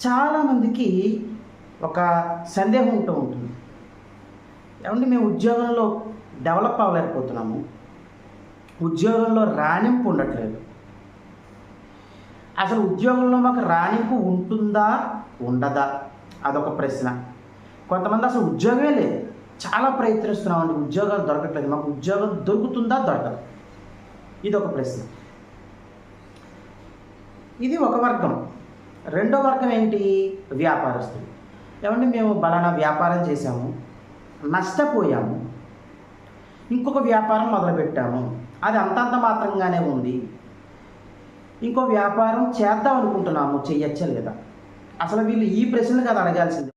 చాలామందికి ఒక సందేహం ఉంటూ ఉంటుంది. ఏమంటే మేము ఉద్యోగంలో డెవలప్ అవ్వలేకపోతున్నాము. ఉద్యోగంలో రాణింపు ఉండట్లేదు. అసలు ఉద్యోగంలో మాకు రాణింపు ఉంటుందా ఉండదా? అదొక ప్రశ్న. కొంతమంది అసలు ఉద్యోగమే లేదు. చాలా ప్రయత్నిస్తున్నామండి. ఉద్యోగాలు దొరకట్లేదు. మాకు ఉద్యోగం దొరుకుతుందా దొరకదు? ఇది ఒక ప్రశ్న. ఇది ఒక వర్గం. రెండో వర్గం ఏంటి? వ్యాపారస్తులు. ఏమంటే మేము బలానా వ్యాపారం చేసాము నష్టపోయాము ఇంకొక వ్యాపారం మొదలుపెట్టాము. అది అంతంత మాత్రంగానే ఉంది. ఇంకో వ్యాపారం చేద్దాం అనుకుంటున్నాము చెయ్యొచ్చా లేదా అసలు వీళ్ళు ఈ ప్రశ్నలు కదా అడగాల్సింది.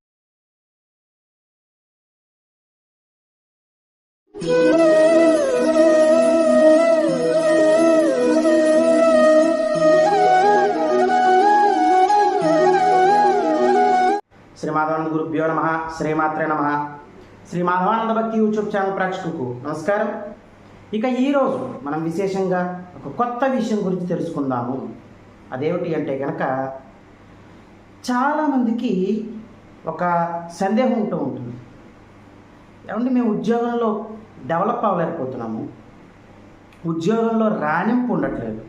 శ్రీమాత్రే నమ. శ్రీ మాధవానంద భక్తి యూట్యూబ్ ఛానల్ ప్రేక్షకులకు నమస్కారం. ఇక ఈరోజు మనం విశేషంగా ఒక కొత్త విషయం గురించి తెలుసుకుందాము. అదేమిటి అంటే కనుక చాలామందికి ఒక సందేహం ఉంటూ ఉంటుంది. ఏమంటే మేము ఉద్యోగంలో డెవలప్ అవ్వలేకపోతున్నాము. ఉద్యోగంలో రాణింపు ఉండట్లేదు.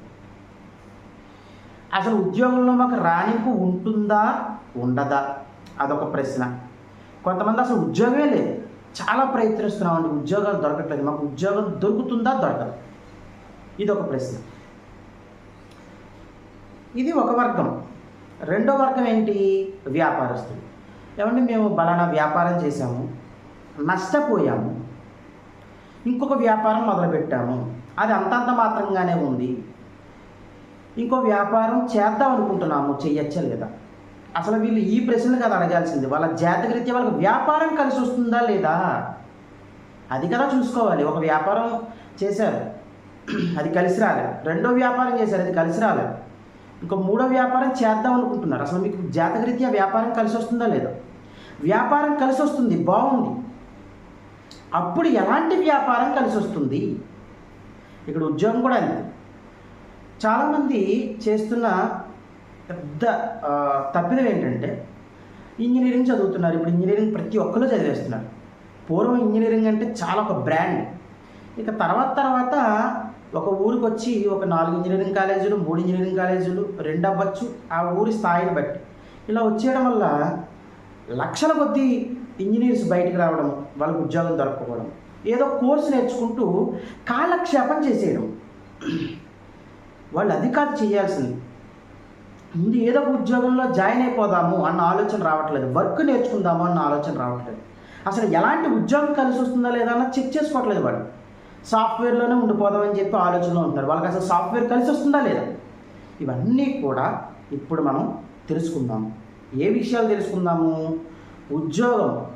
అసలు ఉద్యోగంలో మాకు రాణింపు ఉంటుందా ఉండదా? అదొక ప్రశ్న. కొంతమంది అసలు ఉద్యోగమే లేదు. చాలా ప్రయత్నిస్తున్నామండి. ఉద్యోగాలు దొరకట్లేదు. మాకు ఉద్యోగం దొరుకుతుందా? దొరకదు. ఇది ఒక ప్రశ్న. ఇది ఒక వర్గం. రెండో వర్గం ఏంటి? వ్యాపారస్తులు. ఏమంటే మేము బలానా వ్యాపారం చేశాము నష్టపోయాము ఇంకొక వ్యాపారం మొదలుపెట్టాము. అది అంతంత మాత్రంగానే ఉంది. ఇంకో వ్యాపారం చేద్దాం అనుకుంటున్నాము. చెయ్యొచ్చా లేదా? అసలు వీళ్ళు ఈ ప్రశ్నలు కదా అడగాల్సింది. వాళ్ళ జాతకరీత్యా వాళ్ళకి వ్యాపారం కలిసి వస్తుందా లేదా? అది కదా చూసుకోవాలి. ఒక వ్యాపారం చేశారు. అది కలిసి రాలేదు రెండో వ్యాపారం చేశారు. అది కలిసి రాలేదు ఇంకో మూడో వ్యాపారం చేద్దాం అనుకుంటున్నారు. అసలు మీకు జాతకరీత్యా వ్యాపారం కలిసి వస్తుందా లేదా? వ్యాపారం కలిసి వస్తుంది. బాగుంది. అప్పుడు ఎలాంటి వ్యాపారం కలిసి వస్తుంది? ఇక్కడ ఉద్యోగం కూడా అంతే. చాలామంది చేస్తున్న పెద్ద తప్పిదం ఏంటంటే ఇంజనీరింగ్ చదువుతున్నారు. ఇప్పుడు ఇంజనీరింగ్ ప్రతి ఒక్కరూ చదివేస్తున్నారు. పూర్వం ఇంజనీరింగ్ అంటే చాలా ఒక బ్రాండ్. ఇక తర్వాత తర్వాత ఒక ఊరికి వచ్చి ఒక నాలుగు ఇంజనీరింగ్ కాలేజీలు మూడు ఇంజనీరింగ్ కాలేజీలు రెండు అవ్వచ్చు ఆ ఊరి స్థాయిని బట్టి. ఇలా వచ్చేయడం వల్ల లక్షల కొద్దీ ఇంజనీర్స్ బయటికి రావడం వాళ్ళకి ఉద్యోగం దొరకపోవడం ఏదో కోర్సు నేర్చుకుంటూ కాలక్షేపం చేసేయడం. వాళ్ళు అది కాదు చేయాల్సింది. ముందు ఏదో ఒక ఉద్యోగంలో జాయిన్ అయిపోదాము అన్న ఆలోచన రావట్లేదు. వర్క్ నేర్చుకుందాము అన్న ఆలోచన రావట్లేదు. అసలు ఎలాంటి ఉద్యోగం కలిసి వస్తుందా లేదా అన్న చెక్ చేసుకోవట్లేదు వాళ్ళు. సాఫ్ట్వేర్లోనే ఉండిపోదామని చెప్పి ఆలోచనలో ఉంటున్నారు. వాళ్ళకి అసలు సాఫ్ట్వేర్ కలిసి వస్తుందా లేదా? ఇవన్నీ కూడా ఇప్పుడు మనం తెలుసుకుందాము ఏ విషయాలు తెలుసుకుందాము? ఉద్యోగం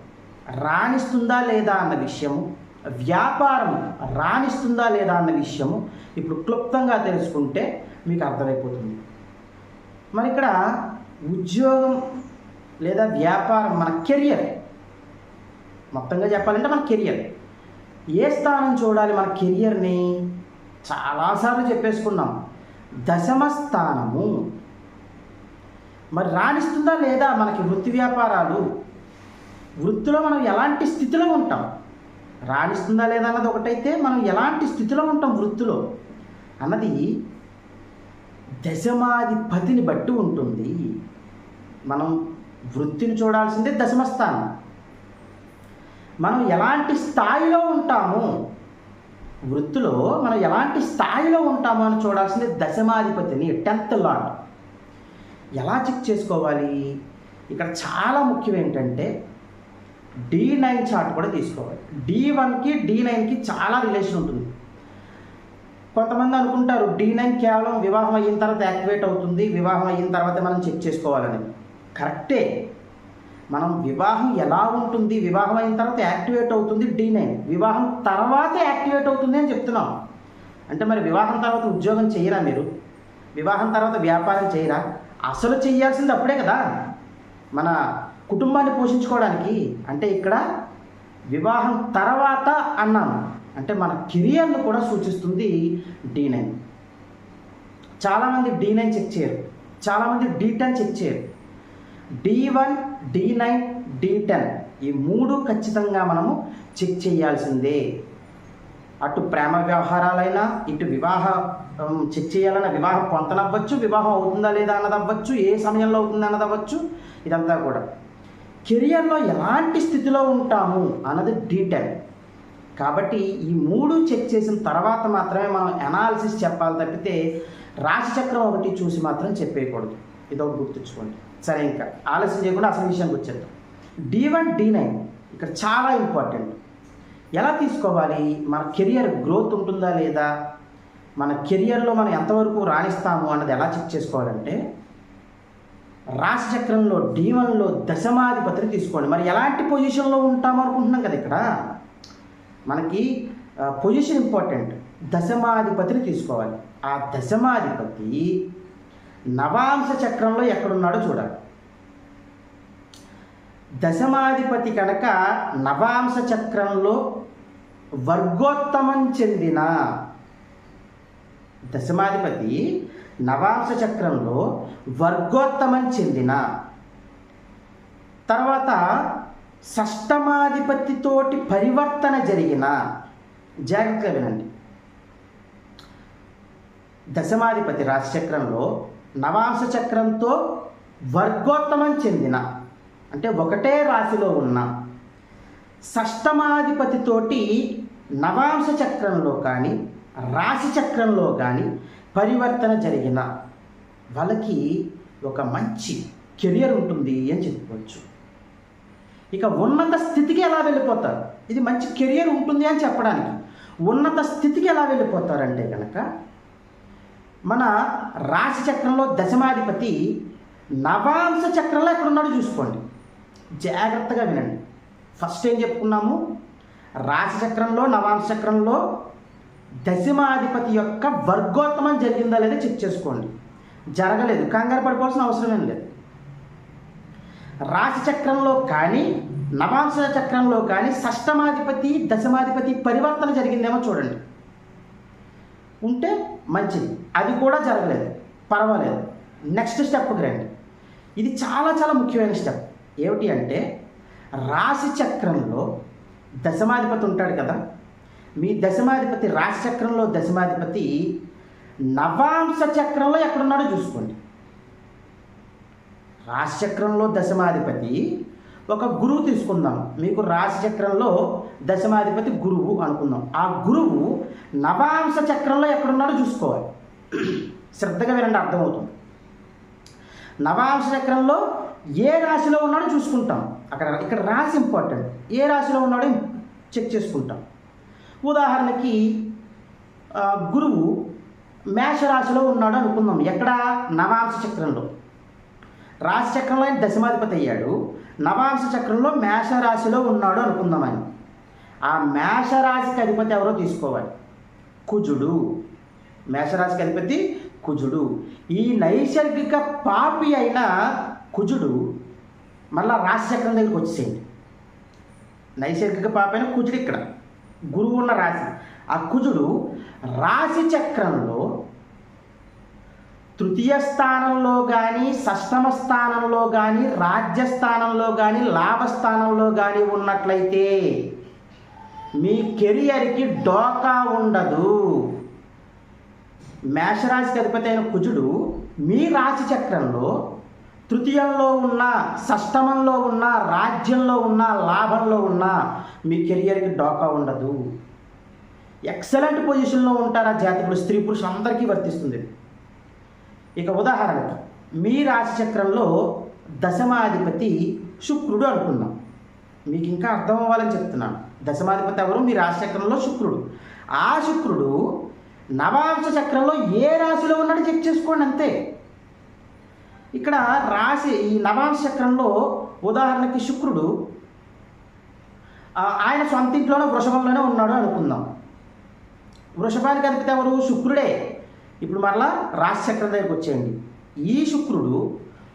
రాణిస్తుందా లేదా అన్న విషయము వ్యాపారం రాణిస్తుందా లేదా అన్న విషయము ఇప్పుడు క్లుప్తంగా తెలుసుకుంటే మీకు అర్థమైపోతుంది. మరి ఇక్కడ ఉద్యోగం లేదా వ్యాపారం మన కెరియర్ మొత్తంగా చెప్పాలంటే మన కెరియర్ ఏ స్థానం చూడాలి మన కెరియర్ని చాలాసార్లు చెప్పేసుకున్నాం. దశమ స్థానము. మరి రాణిస్తుందా లేదా మనకి వృత్తి వ్యాపారాలు? వృత్తిలో మనం ఎలాంటి స్థితిలో ఉంటాం? రాణిస్తుందా లేదా అన్నది ఒకటైతే మనం ఎలాంటి స్థితిలో ఉంటాం వృత్తిలో? అన్నది దశమాధిపతిని బట్టి ఉంటుంది. మనం వృత్తిని చూడాల్సిందే దశమస్థానం. మనం ఎలాంటి స్థాయిలో ఉంటాము వృత్తిలో మనం ఎలాంటి స్థాయిలో ఉంటామో అని చూడాల్సిందే దశమాధిపతిని టెన్త్ లాట్ ఎలా చెక్ చేసుకోవాలి? ఇక్కడ చాలా ముఖ్యం ఏంటంటే డి నైన్ చార్ట్ కూడా తీసుకోవాలి. డి వన్కి డి నైన్కి చాలా రిలేషన్ ఉంటుంది. కొంతమంది అనుకుంటారు డీ నైన్ కేవలం వివాహం అయిన తర్వాత యాక్టివేట్ అవుతుంది వివాహం అయిన తర్వాత మనం చెక్ చేసుకోవాలని. కరెక్టే. మనం వివాహం ఎలా ఉంటుంది వివాహం అయిన తర్వాత యాక్టివేట్ అవుతుంది డీ నైన్ వివాహం తర్వాత యాక్టివేట్ అవుతుంది అని చెప్తున్నాం. అంటే మరి వివాహం తర్వాత ఉద్యోగం చేయరా మీరు? వివాహం తర్వాత వ్యాపారం చేయరా? అసలు చేయాల్సింది అప్పుడే కదా. మన కుటుంబాన్ని పోషించుకోవడానికి. అంటే ఇక్కడ వివాహం తర్వాత అన్నాను. అంటే మన కెరియర్ను కూడా సూచిస్తుంది డి నైన్ చాలామంది డి నైన్ చెక్ చేయరు. చాలామంది డి టెన్ చెక్ చేయరు. D one D nine D ten ఈ మూడు ఖచ్చితంగా మనము చెక్ చేయాల్సిందే. అటు ప్రేమ వ్యవహారాలైనా ఇటు వివాహ చెక్ చేయాలన్న వివాహం పొంతనవ్వచ్చు వివాహం అవుతుందా లేదా అన్నది అవ్వచ్చు ఏ సమయంలో అవుతుంది అన్నది అవ్వచ్చు ఇదంతా కూడా. కెరియర్లో ఎలాంటి స్థితిలో ఉంటాము అన్నది డీటెయిల్ కాబట్టి ఈ మూడు చెక్ చేసిన తర్వాత మాత్రమే మనం అనాలిసిస్ చెప్పాలి తప్పితే రాశిచక్రం ఒకటి చూసి మాత్రం చెప్పేయకూడదు. ఇదొకటి గుర్తుంచుకోండి. సరే ఇంకా ఆలస్యం చేయకుండా అసలు విషయానికి వచ్చేద్దాం. డి వన్ డి నైన్ ఇక్కడ చాలా ఇంపార్టెంట్ ఎలా తీసుకోవాలి? మన కెరియర్ గ్రోత్ ఉంటుందా లేదా? మన కెరియర్లో మనం ఎంతవరకు రాణిస్తాము అన్నది ఎలా చెక్ చేసుకోవాలంటే రాశిచక్రంలో డి వన్లో దశమాధిపతిని తీసుకోండి. మరి ఎలాంటి పొజిషన్లో ఉంటాము అనుకుంటున్నాం కదా ఇక్కడ? మనకి పొజిషన్ ఇంపార్టెంట్ దశమాధిపతిని తీసుకోవాలి. ఆ దశమాధిపతి నవాంశ చక్రంలో ఎక్కడున్నాడో చూడాలి. దశమాధిపతి కనుక నవాంశ చక్రంలో వర్గోత్తమం చెందిన దశమాధిపతి నవాంశ చక్రంలో వర్గోత్తమం చెందిన తర్వాత షష్టమాధిపతితోటి పరివర్తన జరిగిన జాగ్రత్తగా వినండి. దశమాధిపతి రాశిచక్రంలో నవాంశ చక్రంతో వర్గోత్తమం చెందిన అంటే ఒకటే రాశిలో ఉన్న షష్టమాధిపతితోటి నవాంశ చక్రంలో కానీ రాశి చక్రంలో కానీ పరివర్తన జరిగిన వాళ్ళకి ఒక మంచి కెరియర్ ఉంటుంది అని చెప్పుకోవచ్చు. ఇక ఉన్నత స్థితికి ఎలా వెళ్ళిపోతారు? ఇది మంచి కెరియర్ ఉంటుంది అని చెప్పడానికి. ఉన్నత స్థితికి ఎలా వెళ్ళిపోతారంటే కనుక మన రాశి చక్రంలో దశమాధిపతి నవాంశ చక్రంలో ఎక్కడున్నాడు చూసుకోండి. జాగ్రత్తగా వినండి. ఫస్ట్ ఏం చెప్పుకున్నాము? రాశి చక్రంలో నవాంశ చక్రంలో దశమాధిపతి యొక్క వర్గోత్తమం జరిగిందా లేదా చెక్ చేసుకోండి. జరగలేదు. కంగారు పడిపోవాల్సిన అవసరం ఏం లేదు. రాశిచక్రంలో కానీ నవాంశ చక్రంలో కానీ షష్టమాధిపతి దశమాధిపతి పరివర్తన జరిగిందేమో చూడండి. ఉంటే మంచిది. అది కూడా జరగలేదు. పర్వాలేదు. నెక్స్ట్ స్టెప్కి రండి. ఇది చాలా చాలా ముఖ్యమైన స్టెప్ ఏమిటి అంటే రాశి చక్రంలో దశమాధిపతి ఉంటాడు కదా. మీ దశమాధిపతి రాశి చక్రంలో దశమాధిపతి నవాంశ చక్రంలో ఎక్కడున్నాడో చూసుకోండి. రాశిచక్రంలో దశమాధిపతి. ఒక గురువు తీసుకుందాం. మీకు రాశిచక్రంలో దశమాధిపతి గురువు అనుకుందాం. ఆ గురువు నవాంశ చక్రంలో ఎక్కడున్నాడో చూసుకోవాలి. శ్రద్ధగా వినండి అర్థమవుతుంది. నవాంశ చక్రంలో ఏ రాశిలో ఉన్నాడో చూసుకుంటాం. అక్కడ ఇక్కడ రాశి ఇంపార్టెంట్. ఏ రాశిలో ఉన్నాడో చెక్ చేసుకుంటాం. ఉదాహరణకి గురువు మేషరాశిలో ఉన్నాడు అనుకుందాం. ఎక్కడ? నవాంశ చక్రంలో. రాశి చక్రంలో ఆయన దశమాధిపతి అయ్యాడు. నవాంశ చక్రంలో మేషరాశిలో ఉన్నాడు అనుకుందాం ఆయన. ఆ మేషరాశికి అధిపతి ఎవరో తీసుకోవాలి. కుజుడు. మేషరాశికి అధిపతి కుజుడు. ఈ నైసర్గిక పాపి అయిన కుజుడు మళ్ళా రాశిచక్రం దగ్గరికి వచ్చేసేయండి. నైసర్గిక పాపి అయిన కుజుడు ఇక్కడ. గురువు ఉన్న రాశి. ఆ కుజుడు రాశి చక్రంలో తృతీయ స్థానంలో కానీ షష్టమ స్థానంలో కానీ రాజ్యస్థానంలో కానీ లాభస్థానంలో కానీ ఉన్నట్లయితే మీ కెరియర్కి డోకా ఉండదు. మేషరాశికి అధిపతి అయిన కుజుడు మీ రాశి చక్రంలో తృతీయంలో ఉన్న షష్టమంలో ఉన్న రాజ్యంలో ఉన్న లాభంలో ఉన్న మీ కెరియర్కి డోకా ఉండదు. ఎక్సలెంట్ పొజిషన్లో ఉంటారు ఆ జాతకుడు స్త్రీ పురుషులు అందరికీ వర్తిస్తుంది. ఇక ఉదాహరణకి మీ రాశిచక్రంలో దశమాధిపతి శుక్రుడు అనుకుందాం. మీకు ఇంకా అర్థం అవ్వాలని చెప్తున్నాను. దశమాధిపతి ఎవరు? మీ రాశి చక్రంలో శుక్రుడు. ఆ శుక్రుడు నవాంశ చక్రంలో ఏ రాశిలో ఉన్నాడో చెక్ చేసుకోండి అంతే. ఇక్కడ రాశి ఈ నవాంశ చక్రంలో ఉదాహరణకి శుక్రుడు ఆయన సొంత ఇంట్లోనే వృషభంలోనే ఉన్నాడు అనుకుందాం. వృషభానికి అధిపతి ఎవరు? శుక్రుడే. ఇప్పుడు మరలా రాశిచక్రం దగ్గరికి వచ్చేయండి. ఈ శుక్రుడు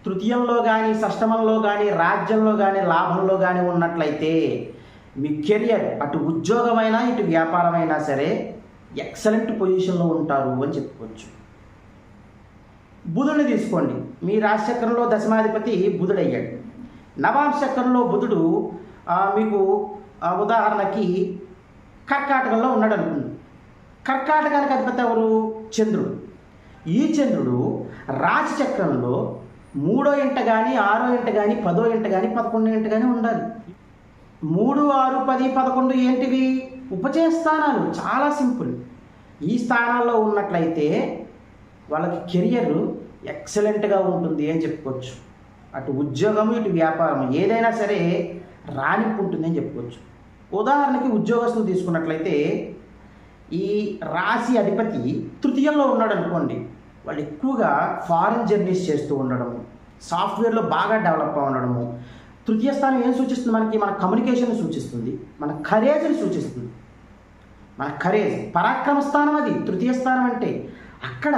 తృతీయంలో కానీ షష్టమంలో కానీ రాజ్యంలో కానీ లాభంలో కానీ ఉన్నట్లయితే మీ కెరియర్ అటు ఉద్యోగమైనా ఇటు వ్యాపారమైనా సరే ఎక్సలెంట్ పొజిషన్లో ఉంటారు అని చెప్పుకోవచ్చు. బుధుడిని తీసుకోండి. మీ రాశిచక్రంలో దశమాధిపతి బుధుడయ్యాడు. నవాంశ చక్రంలో బుధుడు మీకు ఉదాహరణకి కర్కాటకంలో ఉన్నాడు అనుకుంది కర్కాటకానికి అధిపతి ఎవరు? చంద్రుడు. ఈ చంద్రుడు రాశిచక్రంలో మూడో ఇంట కానీ ఆరో ఇంట కానీ పదో ఇంట కానీ పదకొండో ఇంట కానీ ఉండాలి. మూడు ఆరు పది పదకొండు ఏంటివి? ఉపచయ స్థానాలు. చాలా సింపుల్. ఈ స్థానాల్లో ఉన్నట్లయితే వాళ్ళకి కెరియర్ ఎక్సలెంట్గా ఉంటుంది అని చెప్పుకోవచ్చు. అటు ఉద్యోగం ఇటు వ్యాపారం ఏదైనా సరే రాణింపు ఉంటుంది అని చెప్పుకోవచ్చు. ఉదాహరణకి ఉద్యోగస్తులు తీసుకున్నట్లయితే ఈ రాశి అధిపతి తృతీయంలో ఉన్నాడు అనుకోండి. వాళ్ళు ఎక్కువగా ఫారిన్ జర్నీస్ చేస్తూ ఉండడం సాఫ్ట్వేర్లో బాగా డెవలప్ ఉండడము. తృతీయ స్థానం ఏం సూచిస్తుంది మనకి? మన కమ్యూనికేషన్ సూచిస్తుంది మన కరేజ్ని సూచిస్తుంది. మన కరేజ్ పరాక్రమ స్థానం అది తృతీయ స్థానం అంటే. అక్కడ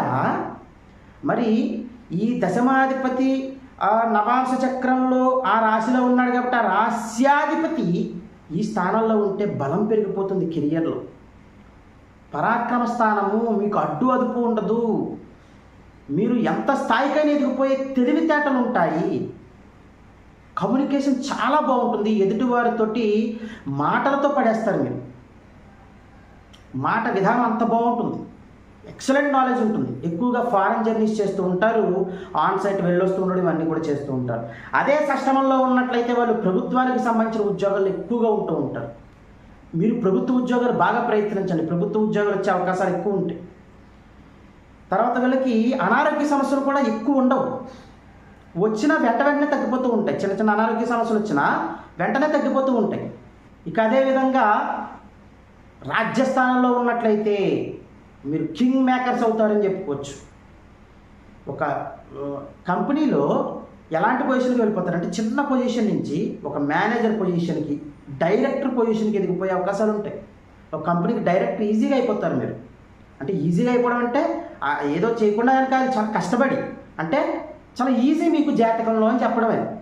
మరి ఈ దశమాధిపతి ఆ నవాంశ చక్రంలో ఆ రాశిలో ఉన్నాడు కాబట్టి ఆ రాస్యాధిపతి ఈ స్థానంలో ఉంటే బలం పెరిగిపోతుంది కెరియర్లో పరాక్రమ స్థానము మీకు అడ్డు అదుపు ఉండదు. మీరు ఎంత స్థాయికైనా ఎదిగిపోయే తెలివితేటలు ఉంటాయి. కమ్యూనికేషన్ చాలా బాగుంటుంది. ఎదుటివారితోటి మాటలతో పడేస్తారు మీరు. మాట విధానం అంత బాగుంటుంది. ఎక్సలెంట్ నాలెడ్జ్ ఉంటుంది. ఎక్కువగా ఫారెన్ జర్నీస్ చేస్తూ ఉంటారు. ఆన్ సైట్ వెళ్ళొస్తూ ఉండడం ఇవన్నీ కూడా చేస్తూ ఉంటారు. అదే కష్టమంలో ఉన్నట్లయితే వాళ్ళు ప్రభుత్వానికి సంబంధించిన ఉద్యోగాలు ఎక్కువగా ఉంటూ ఉంటారు. మీరు ప్రభుత్వ ఉద్యోగాలు బాగా ప్రయత్నించండి. ప్రభుత్వ ఉద్యోగాలు వచ్చే అవకాశాలు ఎక్కువ ఉంటాయి. తర్వాత వీళ్ళకి అనారోగ్య సమస్యలు కూడా ఎక్కువ ఉండవు. వచ్చినా వెంట వెంటనే తగ్గిపోతూ ఉంటాయి. చిన్న చిన్న అనారోగ్య సమస్యలు వచ్చినా వెంటనే తగ్గిపోతూ ఉంటాయి. ఇక అదేవిధంగా రాజ్యస్థానంలో ఉన్నట్లయితే మీరు కింగ్ మేకర్స్ అవుతారని చెప్పుకోవచ్చు. ఒక కంపెనీలో ఎలాంటి పొజిషన్కి వెళ్ళిపోతారంటే చిన్న పొజిషన్ నుంచి ఒక మేనేజర్ పొజిషన్కి డైరెక్టర్ పొజిషన్కి ఎదిగిపోయే అవకాశాలు ఉంటాయి. ఒక కంపెనీకి డైరెక్టర్ ఈజీగా అయిపోతారు మీరు. అంటే ఈజీగా అయిపోవడం అంటే ఏదో చేయకుండా కనుక చాలా కష్టపడి అంటే చాలా ఈజీ మీకు జాతకంలో అని చెప్పడమే.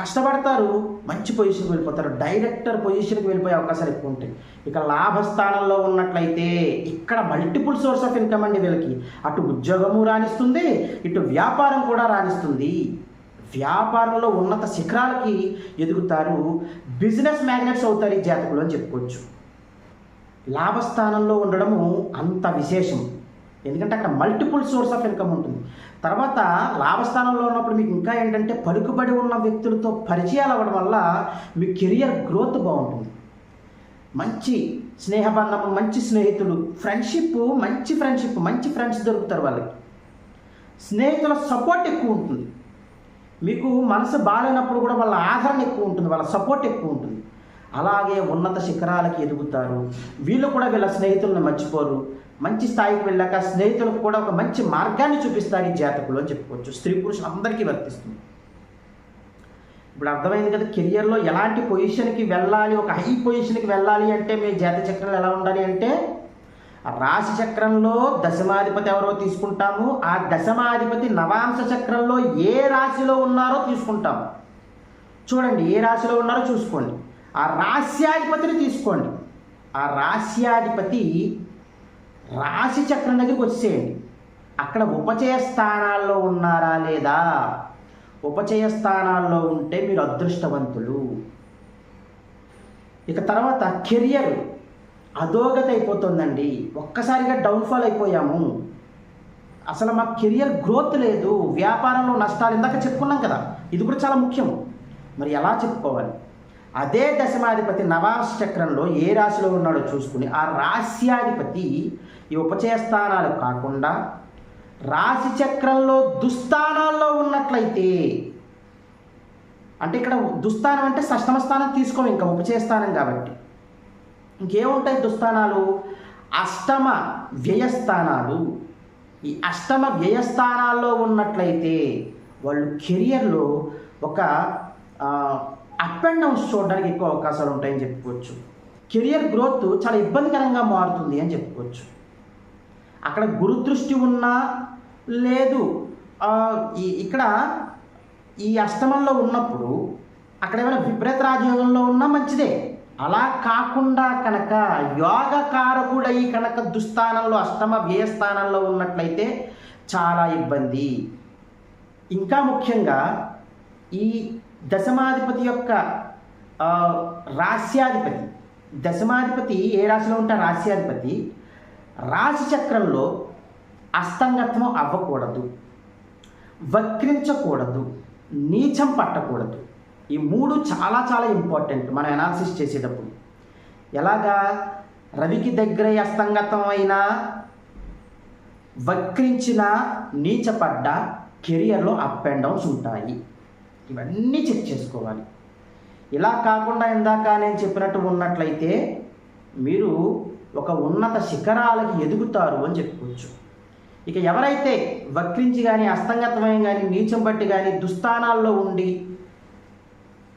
కష్టపడతారు మంచి పొజిషన్కి వెళ్ళిపోతారు. డైరెక్టర్ పొజిషన్కి వెళ్ళిపోయే అవకాశాలు ఎక్కువ ఉంటాయి. ఇక లాభస్థానంలో ఉన్నట్లయితే ఇక్కడ మల్టిపుల్ సోర్స్ ఆఫ్ ఇన్కమ్ అండి వీళ్ళకి. అటు ఉద్యోగము రాణిస్తుంది ఇటు వ్యాపారం కూడా రాణిస్తుంది. వ్యాపారంలో ఉన్నత శిఖరాలకి ఎదుగుతారు బిజినెస్ మ్యాగ్నెట్స్ అవుతారు ఈ జాతకులు అని చెప్పుకోవచ్చు. లాభస్థానంలో ఉండడము అంత విశేషం. ఎందుకంటే అక్కడ మల్టిపుల్ సోర్స్ ఆఫ్ ఇన్కమ్ ఉంటుంది. తర్వాత లాభస్థానంలో ఉన్నప్పుడు మీకు ఇంకా ఏంటంటే పలుకుబడి ఉన్న వ్యక్తులతో పరిచయాలు అవ్వడం వల్ల మీ కెరియర్ గ్రోత్ బాగుంటుంది. మంచి స్నేహబంధం మంచి స్నేహితులు ఫ్రెండ్షిప్ మంచి ఫ్రెండ్షిప్ మంచి ఫ్రెండ్స్ దొరుకుతారు వాళ్ళకి. స్నేహితుల సపోర్ట్ ఎక్కువ ఉంటుంది. మీకు మనసు బాగాలేనప్పుడు కూడా వాళ్ళ ఆదరణ ఎక్కువ ఉంటుంది వాళ్ళ సపోర్ట్ ఎక్కువ ఉంటుంది. అలాగే ఉన్నత శిఖరాలకి ఎదుగుతారు. వీళ్ళు కూడా వీళ్ళ స్నేహితులను మర్చిపోరు. మంచి స్థాయికి వెళ్ళాక స్నేహితులకు కూడా ఒక మంచి మార్గాన్ని చూపిస్తారు ఈ జాతకులు అని చెప్పుకోవచ్చు. స్త్రీ పురుషులు అందరికీ వర్తిస్తుంది. ఇప్పుడు అర్థమైంది కదా కెరియర్లో ఎలాంటి పొజిషన్కి వెళ్ళాలి ఒక హై పొజిషన్కి వెళ్ళాలి అంటే మీ జాత చక్రాలు ఎలా ఉండాలి అంటే ఆ రాశి చక్రంలో దశమాధిపతి ఎవరో తీసుకుంటాము ఆ దశమాధిపతి నవాంశ చక్రంలో ఏ రాశిలో ఉన్నారో తీసుకుంటాము. చూడండి ఏ రాశిలో ఉన్నారో చూసుకోండి. ఆ రాశ్యాధిపతిని తీసుకోండి. ఆ రాశ్యాధిపతి రాశి చక్రం దగ్గరికి వచ్చేయండి అక్కడ ఉపచయ స్థానాల్లో ఉన్నారా లేదా? ఉపచయ స్థానాల్లో ఉంటే మీరు అదృష్టవంతులు. ఇక తర్వాత కెరియర్ అధోగతి అయిపోతుందండి. ఒక్కసారిగా డౌన్ఫాల్ అయిపోయాము. అసలు మా కెరియర్ గ్రోత్ లేదు. వ్యాపారంలో నష్టాలు ఇందాక చెప్పుకున్నాం కదా. ఇది కూడా చాలా ముఖ్యం. మరి ఎలా చెప్పుకోవాలి? అదే దశమాధిపతి నవాస్ చక్రంలో ఏ రాశిలో ఉన్నాడో చూసుకుని ఆ రాశ్యాధిపతి ఈ ఉపచయస్థానాలు కాకుండా రాశి చక్రంలో దుస్థానాల్లో ఉన్నట్లయితే అంటే ఇక్కడ దుస్థానం అంటే సష్టమ స్థానం తీసుకోము ఇంకా ఉపచయస్థానం కాబట్టి. ఇంకేముంటాయి దుస్థానాలు? అష్టమ వ్యయస్థానాలు. ఈ అష్టమ వ్యయస్థానాల్లో ఉన్నట్లయితే వాళ్ళు కెరియర్లో ఒక అప్ అండ్ డౌన్స్ చూడడానికి ఎక్కువ అవకాశాలు ఉంటాయని చెప్పుకోవచ్చు. కెరియర్ గ్రోత్ చాలా ఇబ్బందికరంగా మారుతుంది అని చెప్పుకోవచ్చు. అక్కడ గురుదృష్టి ఉన్నా లేదు ఇక్కడ ఈ అష్టమంలో ఉన్నప్పుడు అక్కడ ఏమైనా విపరీత రాజయోగంలో ఉన్నా మంచిదే. అలా కాకుండా కనుక యోగకారకుడై కనుక దుస్థానంలో అష్టమ వ్యయస్థానంలో ఉన్నట్లయితే చాలా ఇబ్బంది. ఇంకా ముఖ్యంగా ఈ దశమాధిపతి యొక్క రాస్యాధిపతి. దశమాధిపతి ఏ రాశిలో ఉంటా? రాస్యాధిపతి. రాశి చక్రంలో అస్తంగత్వం అవ్వకూడదు. వక్రించకూడదు. నీచం పట్టకూడదు. ఈ మూడు చాలా చాలా ఇంపార్టెంట్ మనం అనాలిసిస్ చేసేటప్పుడు. ఎలాగా? రవికి దగ్గర అస్తంగతం అయినా వక్రించిన నీచపడ్డ కెరియర్లో అప్ అండ్ డౌన్స్ ఉంటాయి. ఇవన్నీ చెక్ చేసుకోవాలి. ఇలా కాకుండా ఇందాక నేను చెప్పినట్టు ఉన్నట్లయితే మీరు ఒక ఉన్నత శిఖరాలకి ఎదుగుతారు అని చెప్పుకోవచ్చు. ఇక ఎవరైతే వక్రించి కానీ అస్తంగతమయం కానీ నీచం బట్టి కానీ దుస్థానాల్లో ఉండి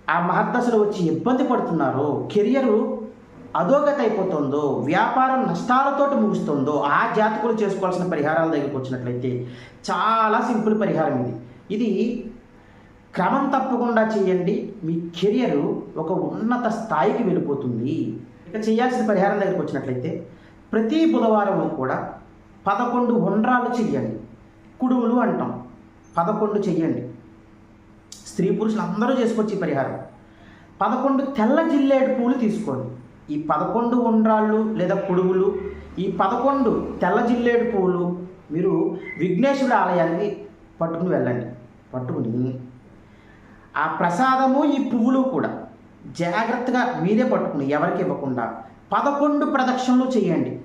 ఆ మహద్దశలు వచ్చి ఇబ్బంది పడుతున్నారో కెరియరు అధోగతి అయిపోతుందో వ్యాపారం నష్టాలతోటి ముగుస్తుందో ఆ జాతకులు చేసుకోవాల్సిన పరిహారాల దగ్గరికి వచ్చినట్లయితే చాలా సింపుల్ పరిహారం ఇది. ఇది క్రమం తప్పకుండా చేయండి. మీ కెరియర్ ఒక ఉన్నత స్థాయికి వెళ్ళిపోతుంది. ఇక చేయాల్సిన పరిహారం దగ్గరికి వచ్చినట్లయితే ప్రతి బుధవారం కూడా పదకొండు ఉండ్రాలు చెయ్యండి. కుడుములు అంటాం. పదకొండు చెయ్యండి. స్త్రీ పురుషులు అందరూ చేసుకోవచ్చు ఈ పరిహారం. పదకొండు తెల్ల జిల్లేడు పూలు తీసుకోండి. ఈ పదకొండు ఉండ్రాళ్ళు లేదా కుడుగులు ఈ పదకొండు తెల్ల జిల్లేడు పూలు మీరు విఘ్నేశ్వరుడు ఆలయానికి పట్టుకుని వెళ్ళండి. పట్టుకుని ఆ ప్రసాదము ఈ పువ్వులు కూడా జాగ్రత్తగా మీరే పట్టుకుని ఎవరికి ఇవ్వకుండా పదకొండు ప్రదక్షిణలు చేయండి.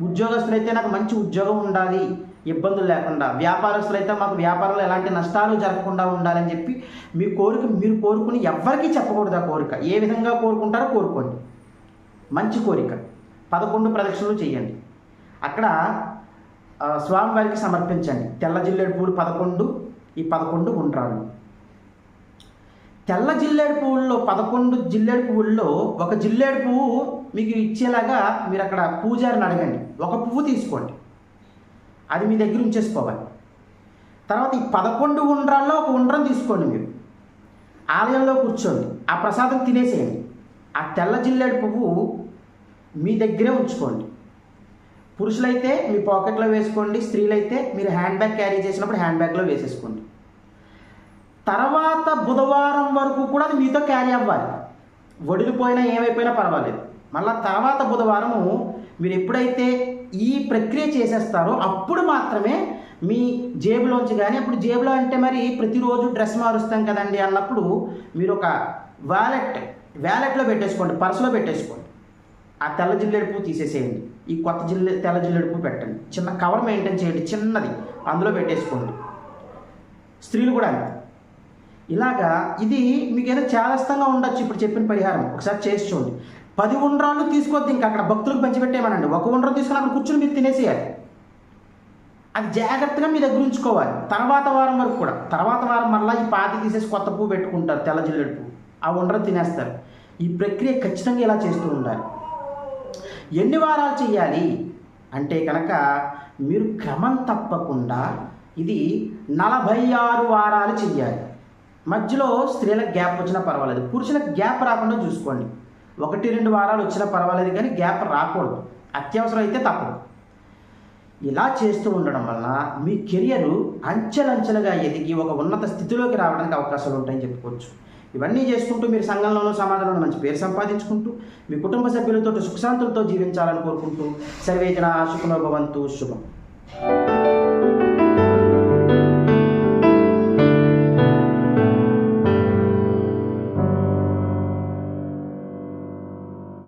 ఉద్యోగస్తులైతే నాకు మంచి ఉద్యోగం ఉండాలి ఇబ్బందులు లేకుండా వ్యాపారస్తులైతే మాకు వ్యాపారంలో ఎలాంటి నష్టాలు జరగకుండా ఉండాలని చెప్పి మీ కోరిక మీరు కోరుకుని ఎవ్వరికీ చెప్పకూడదు ఆ కోరిక. ఏ విధంగా కోరుకుంటారో కోరుకోండి. మంచి కోరిక. పదకొండు ప్రదక్షిణలు చేయండి. అక్కడ స్వామివారికి సమర్పించండి. తెల్ల జిల్లేడు పూలు పదకొండు ఈ పదకొండు ఉండ్రాళ్ళు తెల్ల జిల్లేడు పువ్వుల్లో పదకొండు జిల్లేడు పువ్వుల్లో ఒక జిల్లేడు పువ్వు మీకు ఇచ్చేలాగా మీరు అక్కడ పూజారిని అడగండి. ఒక పువ్వు తీసుకోండి. అది మీ దగ్గర ఉంచేసుకోవాలి. తర్వాత ఈ పదకొండు ఉండ్రాల్లో ఒక ఉండ్రం తీసుకోండి మీరు. ఆలయంలో కూర్చోండి. ఆ ప్రసాదం తినేసేయండి. ఆ తెల్ల జిల్లేడు పువ్వు మీ దగ్గరే ఉంచుకోండి. పురుషులైతే మీ పాకెట్లో వేసుకోండి స్త్రీలైతే మీరు హ్యాండ్ బ్యాగ్ క్యారీ చేసినప్పుడు హ్యాండ్ బ్యాగ్లో వేసేసుకోండి. తర్వాత బుధవారం వరకు కూడా అది మీతో క్యారీ అవ్వాలి. వడిలిపోయినా ఏమైపోయినా పర్వాలేదు. మళ్ళా తర్వాత బుధవారము మీరు ఎప్పుడైతే ఈ ప్రక్రియ చేసేస్తారో అప్పుడు మాత్రమే మీ జేబులోంచి కానీ అప్పుడు జేబులో అంటే మరి ప్రతిరోజు డ్రెస్ మారుస్తాం కదండి అన్నప్పుడు మీరు ఒక వ్యాలెట్ వ్యాలెట్లో పెట్టేసుకోండి పర్సులో పెట్టేసుకోండి. ఆ తెల్ల జిల్లేడు పువ్వు తీసేసేయండి. ఈ కొత్త జిల్లె తెల్ల జిల్లేడు పువ్వు పెట్టండి. చిన్న కవర్ మెయింటైన్ చేయండి చిన్నది. అందులో పెట్టేసుకోండి. స్త్రీలు కూడా అంతే. ఇలాగా ఇది మీకు ఏదో చాదస్తంగా ఉండొచ్చు ఇప్పుడు చెప్పిన పరిహారం. ఒకసారి చేసి చూడండి. పది ఉండ్రాళ్ళు తీసుకోవద్దు ఇంకా అక్కడ భక్తులకు పంచిపెట్టేమనండి ఒక ఉండ్రం తీసుకుని అక్కడ కూర్చుని మీరు తినేసేయాలి. అది జాగ్రత్తగా మీ దగ్గర ఉంచుకోవాలి. తర్వాత వారం వరకు కూడా. తర్వాత వారం మళ్ళీ ఈ పాతి తీసేసి కొత్త పువ్వు పెట్టుకుంటారు తెల్ల జిల్లెడు పువ్వు. ఆ ఉండ్రం తినేస్తారు. ఈ ప్రక్రియ ఖచ్చితంగా ఇలా చేస్తూ ఉండాలి. ఎన్ని వారాలు చేయాలి అంటే కనుక మీరు క్రమం తప్పకుండా ఇది నలభై ఆరు వారాలు చెయ్యాలి. మధ్యలో స్త్రీలకు గ్యాప్ వచ్చినా పర్వాలేదు. పురుషులకు గ్యాప్ రాకుండా చూసుకోండి. ఒకటి రెండు వారాలు వచ్చినా పర్వాలేదు కానీ గ్యాప్ రాకూడదు. అత్యవసరం అయితే తప్పదు. ఇలా చేస్తూ ఉండడం వలన మీ కెరియర్ అంచెలంచెలుగా ఎదిగి ఒక ఉన్నత స్థితిలోకి రావడానికి అవకాశాలు ఉంటాయని చెప్పుకోవచ్చు. ఇవన్నీ చేసుకుంటూ మీరు సంఘంలోనూ సమాజంలోనూ మంచి పేరు సంపాదించుకుంటూ మీ కుటుంబ సభ్యులతో సుఖశాంతులతో జీవించాలని కోరుకుంటూ సర్వేజన సుఖనోభవంతు శుభం.